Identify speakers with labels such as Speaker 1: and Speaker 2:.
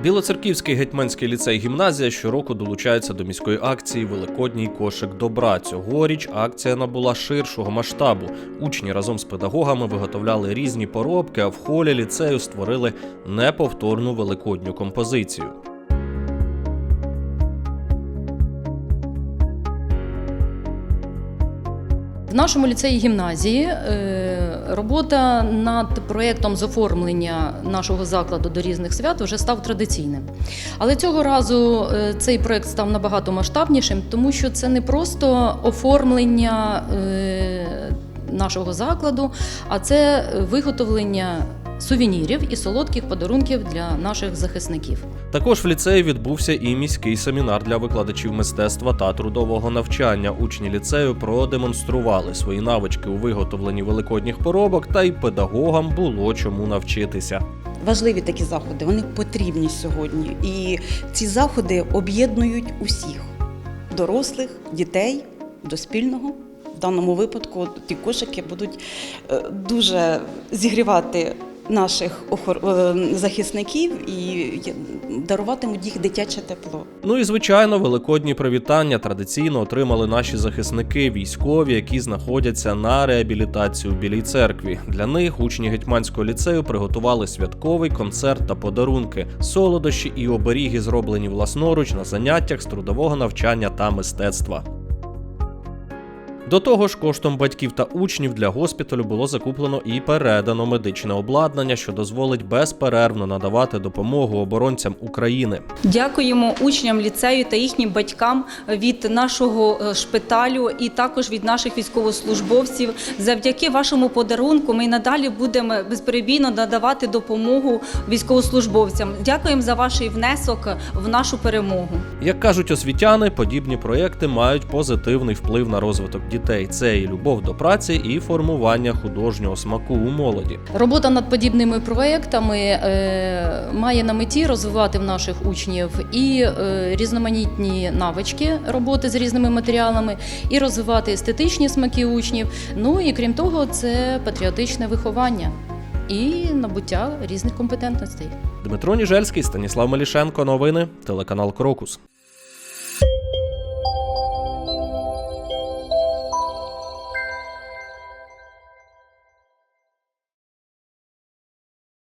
Speaker 1: Білоцерківський гетьманський ліцей гімназія щороку долучається до міської акції Великодній кошик добра. Цьогоріч акція набула ширшого масштабу. Учні разом з педагогами виготовляли різні поробки, а в холі ліцею створили неповторну великодню композицію.
Speaker 2: В нашому ліцеї гімназії е, робота над проєктом з оформлення нашого закладу до різних свят вже став традиційним. Але цього разу е, цей проєкт став набагато масштабнішим, тому що це не просто оформлення е, нашого закладу, а це виготовлення сувенірів і солодких подарунків для наших захисників.
Speaker 1: Також в ліцеї відбувся і міський семінар для викладачів мистецтва та трудового навчання. Учні ліцею продемонстрували свої навички у виготовленні великодніх поробок, та й педагогам було чому навчитися.
Speaker 3: Важливі такі заходи, вони потрібні сьогодні. І ці заходи об'єднують усіх дорослих, дітей до спільного. В даному випадку ті кошики будуть е, дуже зігрівати наших е, захисників і даруватимуть їх дитяче тепло.
Speaker 1: Ну і звичайно, великодні привітання традиційно отримали наші захисники, військові, які знаходяться на реабілітації у Білій церкві. Для них учні гетьманського ліцею приготували святковий концерт та подарунки, солодощі і оберіги, зроблені власноруч на заняттях з трудового навчання та мистецтва. До того ж, коштом батьків та учнів для госпіталю було закуплено і передано медичне обладнання, що дозволить безперервно надавати допомогу оборонцям України.
Speaker 4: Дякуємо учням ліцею та їхнім батькам від нашого е, шпиталю і також від наших військовослужбовців. Завдяки вашому подарунку ми надалі будемо безперебійно надавати допомогу військовослужбовцям. Дякуємо за ваш внесок в нашу перемогу.
Speaker 1: Як кажуть освітяни, подібні проєкти мають позитивний вплив на розвиток дітей. Це і любов до праці, і формування художнього смаку у молоді.
Speaker 2: Робота над подібними проектами е, має на меті розвивати в наших учнів і е, різноманітні навички роботи з різними матеріалами, і розвивати естетичні смаки учнів. Ну і крім того, це патріотичне виховання і набуття різних компетентностей.
Speaker 1: Дмитро Ніжельський, Станіслав Мелішенко. Новини, телеканал Крокус.